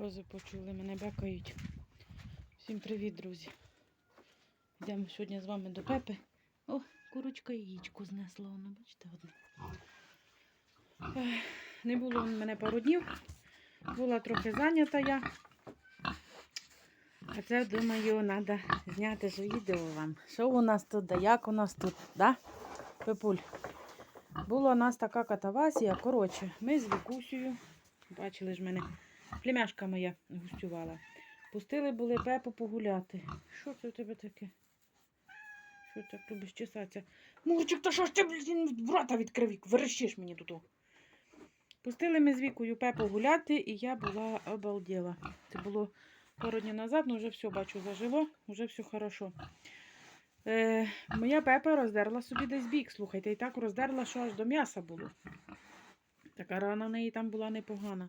Кози почули, мене бекають. Всім привіт, друзі. Йдемо сьогодні з вами до Пепи. О, курочка яєчко знесла, воно, бачите, одне. Не було в мене пару днів. Була трохи зайнята я. А це, думаю, треба зняти ж відео вам. Що у нас тут, да як у нас тут, да? Пепуль. Була у нас така катавасія. Коротше, ми з Вікусею, бачили ж мене, племяшка моя гостювала. Пустили були Пепу погуляти. Що це у тебе таке? Що так любиш чесатися? Мурчик, та що ж ти, блін, брата відкрив, верещиш мені тут. Пустили ми з Вікою Пепу гуляти, і я була обалділа. Це було пару днів назад, ну вже все бачу зажило, вже все хорошо. Е, моя Пепа роздерла собі десь бік, слухайте, і так роздерла, що аж до м'яса було. Така рана в неї там була непогана.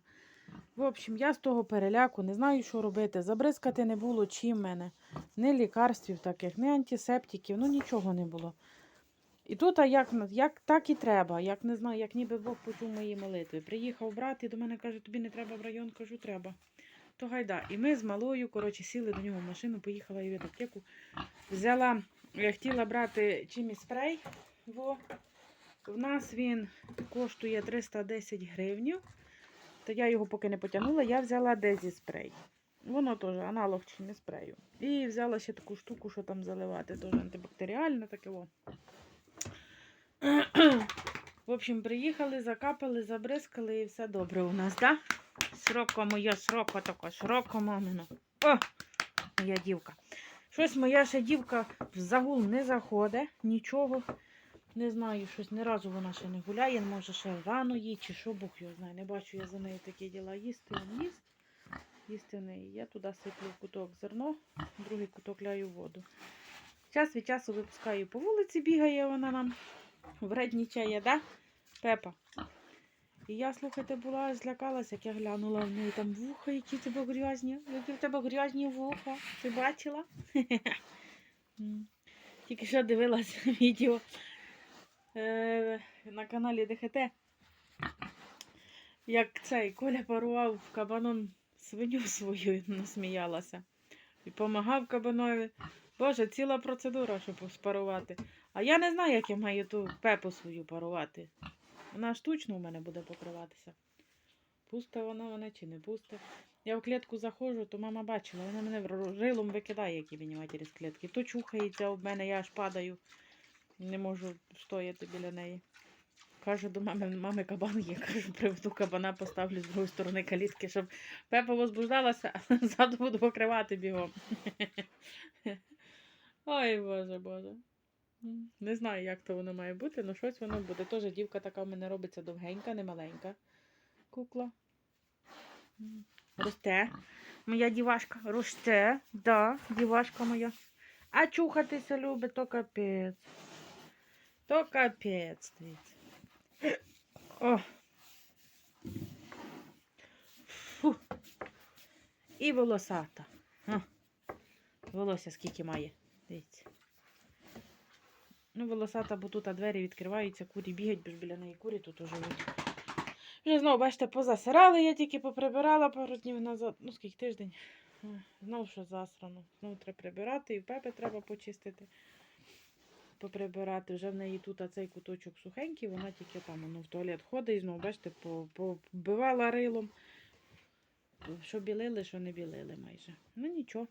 В общем, я з того переляку не знаю, що робити. Забризкати не було чим мене. Ні лікарствів таких, ні антисептиків, ну нічого не було. І тут, а як, як так і треба, як не знаю, як ніби Бог почув мої молитви. Приїхав брат і до мене каже, тобі не треба в район, кажу, треба. То гайда. І ми з малою, коротше, сіли до нього в машину, поїхала в аптеку. Взяла, я хотіла брати чимось спрей. Во. В нас він коштує 310 гривень. То я його поки не потягнула, я взяла Дезі спрей. Воно теж аналог чимось спрею. І взяла ще таку штуку, що там заливати, теж антибактеріальне таке. Во. В общем, приїхали, закапали, забризкали і все добре у нас, так? Да? Сроко моя, сроко тако, сроко мамино. О, моя дівка. Щось моя ще дівка в загул не заходить, нічого. Не знаю, щось ні разу вона ще не гуляє, може ще рано їй, чи що Бог його знає. Не бачу я за нею такі діла. Їсти він їсть. Їсти в неї. Я туди сиплю в куток зерно, другий куток ляю воду. Час від часу випускаю по вулиці, бігає вона нам. Вреднічає, да? Пепа. І я, слухайте, була злякалась, як я глянула в неї там вуха, які тебе грязні. Які в тебе грязні вуха. Ти бачила? Тільки що дивилася відео на каналі ДХТ. Як цей Коля парував кабаном свиню свою, насміялася. І допомагав кабанові. Боже, ціла процедура, щоб спарувати. А я не знаю, як я маю ту пепу свою парувати. Вона штучно у мене буде покриватися. Пусте вона вона чи не пусте. Я в клітку заходжу, то мама бачила, вона мене рилом викидає, які мені матері з клітки. То чухається об мене, я аж падаю. Не можу стояти біля неї. Кажу до мами, мами кабан є. Кажу, приведу кабана, поставлю з другої сторони калітки, щоб Пепа возбуждалася, а ззаду буду покривати бігом. Ой, боже, боже. Не знаю, як то воно має бути, але щось воно буде. Теж дівка така в мене робиться довгенька, не маленька. Кукла. Росте. Моя дівашка росте. Да, дівашка моя. А чухатися любить, то капець. То капець. дивіться. О. Фу. І волосата. Волосся скільки має. Дивіться. Ну, волосата, бо тут а двері відкриваються, курі бігають, бо ж біля неї курі тут живуть. Вже знову, бачите, позасирали, я тільки поприбирала пару днів назад. Ну, скільки тиждень. Знову що засрано. Знову треба прибирати, і в пепе треба почистити. Поприбирати. Вже в неї тут цей куточок сухенький, вона тільки там воно в туалет ходить знову, бачите, побивала рилом. Що білили, що не білили майже. Ну нічого.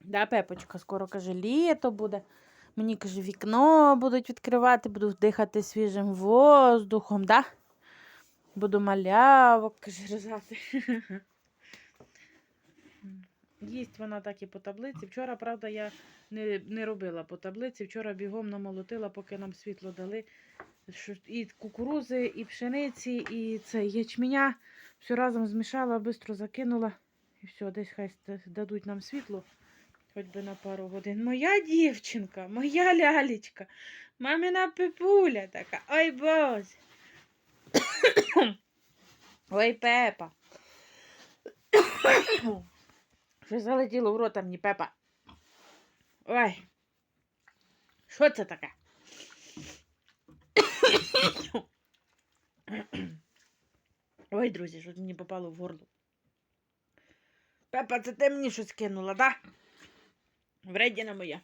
Да, Пепочка скоро каже, літо буде. Мені каже, вікно будуть відкривати, буду дихати свіжим воздухом, да? Буду малявок, каже, рожати. Їсть вона так і по таблиці. Вчора, правда, я не, не робила по таблиці. Вчора бігом намолотила, поки нам світло дали. І кукурузи, і пшениці, і це ячменя. Все разом змішала, швидко закинула. І все, десь хай дадуть нам світло. Хоч би на пару годин. Моя дівчинка, моя лялечка, мамина пепуля така. Ой боже. Ой, Пепа. Що залетіло в рота мені, Пепа? Ой. Що це таке? Ой, друзі, що мені попало в горло. Пепа, це ти мені щось кинула, да? Вредіна моя.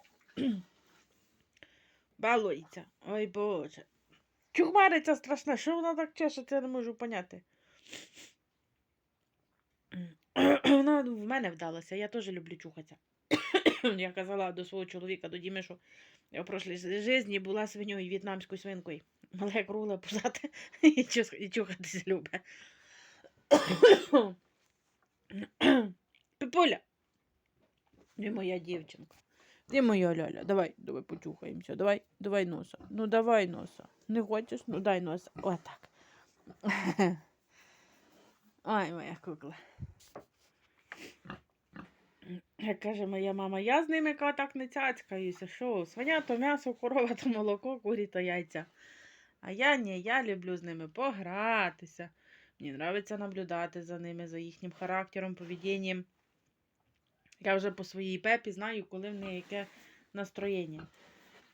Балується. Ой боже. Чухмариця страшна, що вона так чешеться, я не можу поняти. Вона в мене вдалася, я теж люблю чухатися. я казала до свого чоловіка, до Діми, що я в прошлій житті була свиньою в'єтнамською свинкою. Але кругла пузати і, чухатися любить. Пипуля. Ти моя дівчинка. Ти моя ляля. Давай, давай почухаємося. Давай, давай носа. Ну давай носа. Не хочеш? Ну дай носа. Отак. Ой, моя кукла. Як каже моя мама, я з ними так не цяцькаюся. Що, свиня то м'ясо, корова то молоко, курі то яйця. А я ні, я люблю з ними погратися. Мені подобається наблюдати за ними, за їхнім характером, поведінням. Я вже по своїй пепі знаю, коли в неї яке настроєння.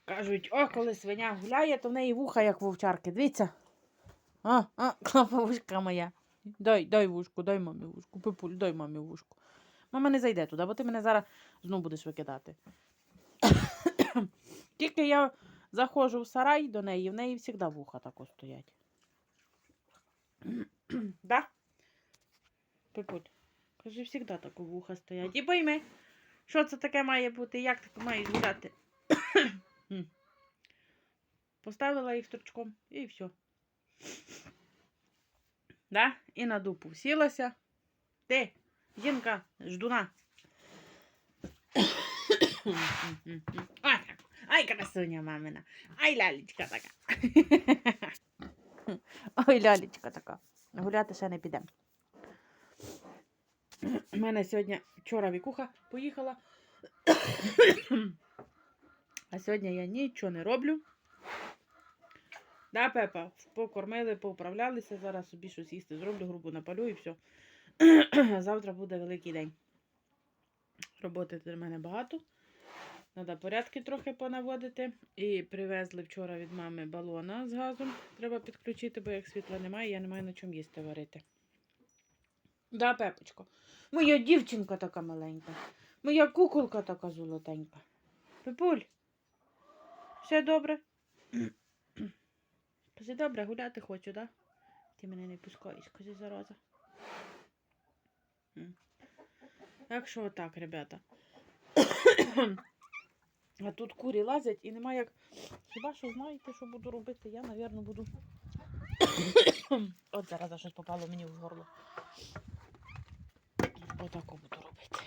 Кажуть, о, коли свиня гуляє, то в неї вуха, як вовчарки. Дивіться. А, а, клаповушка моя. Дай, дай вушку, дай мамі вушку. Пипуль, дай мамі вушку. Мама не зайде туди, бо ти мене зараз знов будеш викидати. Тільки я заходжу в сарай до неї, в неї завжди вуха тако стоять. да? Пипуль, кажи, завжди тако вуха стоять. І пойми, що це таке має бути, як таке мають гуляти. Поставила їх стручком і все. Да? І на дупу сілася. Ти, жінка, ждуна. Ай, ай, красуня мамина. Ай, лялечка така. Ой, лялечка така. Гуляти ще не підемо. У мене сьогодні вчора вікуха поїхала. А сьогодні я нічого не роблю. Да, Пепа, покормили, поуправлялися. Зараз собі щось їсти зроблю, грубо напалю і все. Завтра буде великий день. Роботи для мене багато. Треба порядки трохи понаводити. І привезли вчора від мами балона з газом. Треба підключити, бо як світла немає, я не маю на чому їсти варити. Да, Пепочко. Моя дівчинка така маленька. Моя куколка така золотенька. Пепуль. Все добре? Кажи, добре, гуляти хочу, да? Ти мене не пускаєш, кажи, зараза. Так що отак, ребята. А тут курі лазять і нема як. Хіба що знаєте, що буду робити? Я, напевно, буду. От зараз щось попало мені в горло. Отако буду робити.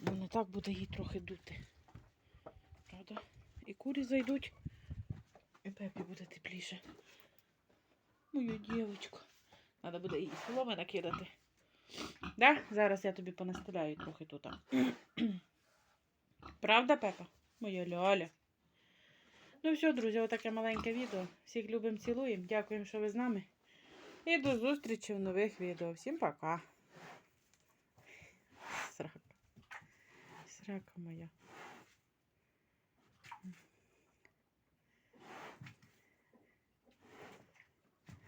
Ну не так буде їй трохи дути. Правда? І курі зайдуть. І пепі буде тепліше. Моя дівчинка. Треба буде їй соломи накидати. Да? Зараз я тобі понастеляю трохи тут. Правда, Пепа? Моя ляля. Ну все, друзі, отаке маленьке відео. Всіх любимо, цілуємо. Дякуємо, що ви з нами. І до зустрічі в нових відео. Всім пока. Срака. Срака моя.